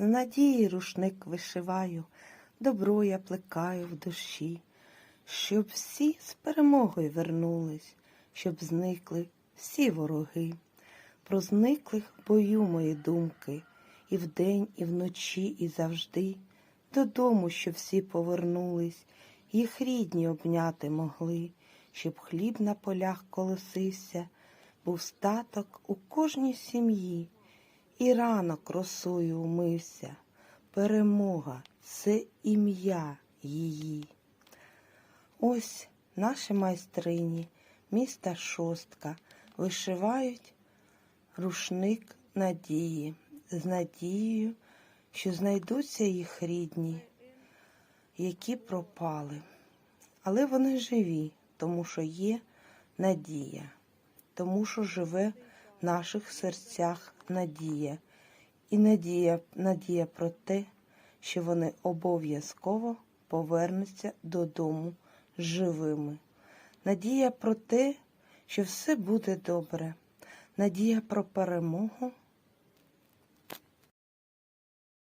З надії рушник вишиваю, добро я плекаю в душі, щоб всі з перемогою вернулись, щоб зникли всі вороги. Про зниклих бою мої думки, і вдень, і вночі, і завжди. Додому, щоб всі повернулись, їх рідні обняти могли, щоб хліб на полях колосився, був статок у кожній сім'ї, і ранок росою умився. Перемога це ім'я її. Ось наші майстрині міста Шостка вишивають рушник надії з надією, що знайдуться їх рідні, які пропали. Але вони живі, тому що є надія, тому що живе наших серцях надія. І надія, надія про те, що вони обов'язково повернуться додому живими. Надія про те, що все буде добре. Надія про перемогу